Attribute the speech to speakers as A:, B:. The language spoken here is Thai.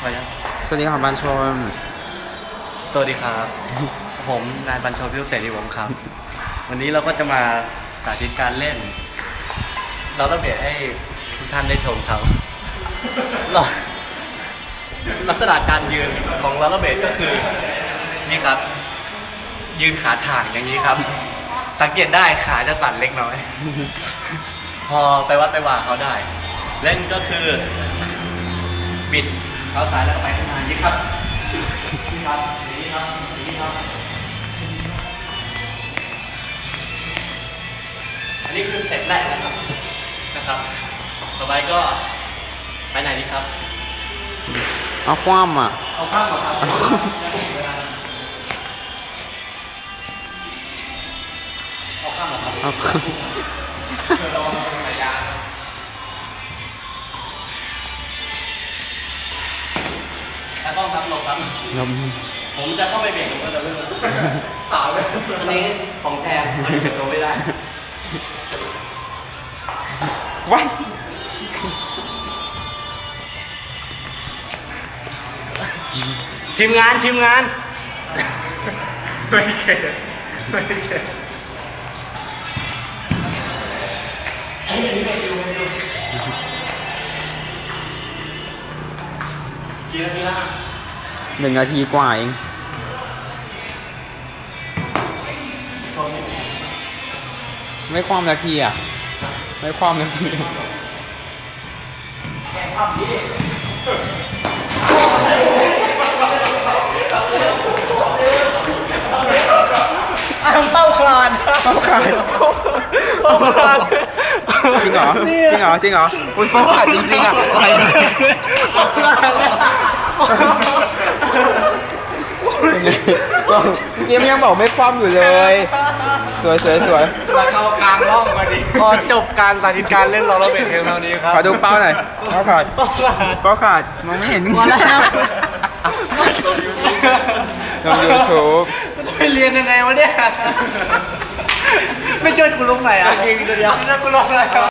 A: สวัสดีครับ
B: สวัสดีครับบันชน
A: สวัสดีครับ ผมนายบัญชรพิรุษเสรีวงศ์ครับ วันนี้เราก็จะมาสาธิตการเล่น เราต้องเบียดให้ทุกท่านได้ชมครับเราลักษณะการยืนของลาลาเบดก็คือนี่ครับ ยืนขาถ่างอย่างนี้ครับ สังเกตได้ขาจะสั่นเล็กน้อย พอไปวัดไปว่าเขาได้ เล่นก็คือ บิดเท้าซ้ายแล้วก็ไปข้างหน้าอย่างนี้ครับนี่ครับอย่างนี้ครับอย่างนี้ครับ อันนี้คือสเต็ปแรกนะครับนะครับ ต่อไปก็ไปไหนดีครับ
B: เอาคว่ำอะ
A: เอาข้ามก่อนครับเอาข้ามก่อนครับ
B: เอาข้าม
A: แต่ต้องครับลงครับ
B: ลม
A: ผมจะเข้าไปเบรกผมก็จะเลื่อนเปล่าเลยอันนี้ของแทนมันเป็นตัวไม่ได้
B: ว้าย
A: ทีมงานทีมงาน ไม่เก่ไม่เก่ไอ้ยอันนี้ไม่ดูไม่ดู กี่นาทีแล้ว
B: หนึ่งนาทีกว่าเอง
A: ชนนิดนึง
B: ไม่คว่ำนาทีอะ ไม่คว่ำนาที
A: แกงความดีอ้าวเป้าคลาน
B: เป้าขาด
A: เป้าคลาน
B: จริงเหรอ จริงเหรอ จริงเหรออุ้ยเป้าขาดจริงๆอะอะไรเนี่ ยเป็นไงยังยังบอกไม่คว่ำอยู่เลย สวยสวยสวย
A: มาเข้ากลางร่องมาดิพอจบการสาธิตการเล่นโรลเลอร์เบลเทลเท่านี้ครับ
B: ขอดูเป้าหน่อยเป้าขาด
A: เป้าคลาน
B: เป้าขาดมองไม่เห็น
A: พอแล้ว
B: ลงยูทูบ
A: ไปเรียนยังไงวะเนี่ย ไม่ช่วยกูลงไหนอะเกมตัวเดียวไม่ช่วยกูลงไหน